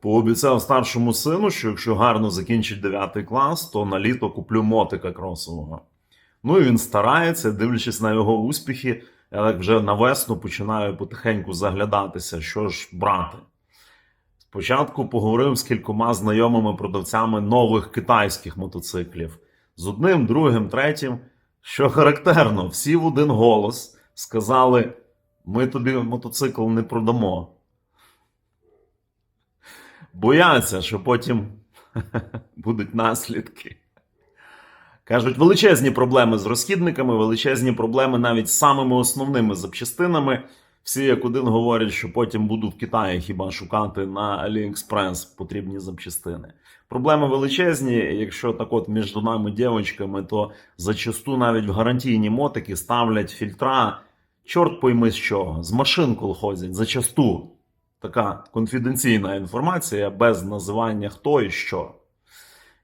Пообіцяв старшому сину, що якщо гарно закінчить 9 клас, то на літо куплю мотика кросового. Ну і він старається, дивлячись на його успіхи, я так вже на весну починаю потихеньку заглядатися, що ж брати. Спочатку поговорив з кількома знайомими продавцями нових китайських мотоциклів. З одним, другим, третім. Що характерно, всі в один голос сказали: ми тобі мотоцикл не продамо. Бояться, що потім будуть наслідки. Кажуть, величезні проблеми з розхідниками, величезні проблеми навіть з самими основними запчастинами. Всі як один говорять, що потім буду в Китаї хіба шукати на AliExpress потрібні запчастини. Проблеми величезні. Якщо так от між нами дівчатками, то зачасту навіть в гарантійні мотики ставлять фільтра. Чорт пойми з чого, з машин колхозять зачасту. Така конфіденційна інформація без називання хто і що.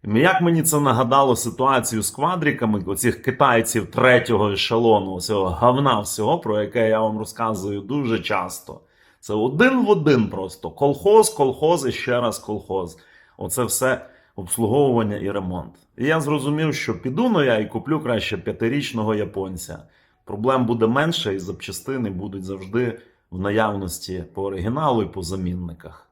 Як мені це нагадало ситуацію з квадриками, оцих китайців третього ешелону, цього говна всього, про яке я вам розказую дуже часто. Це один в один просто. Колхоз, колхоз і ще раз колхоз. Оце все обслуговування і ремонт. І я зрозумів, що піду ну я і куплю краще п'ятирічного японця. Проблем буде менше, і запчастини будуть завжди в наявності по оригіналу і по замінниках.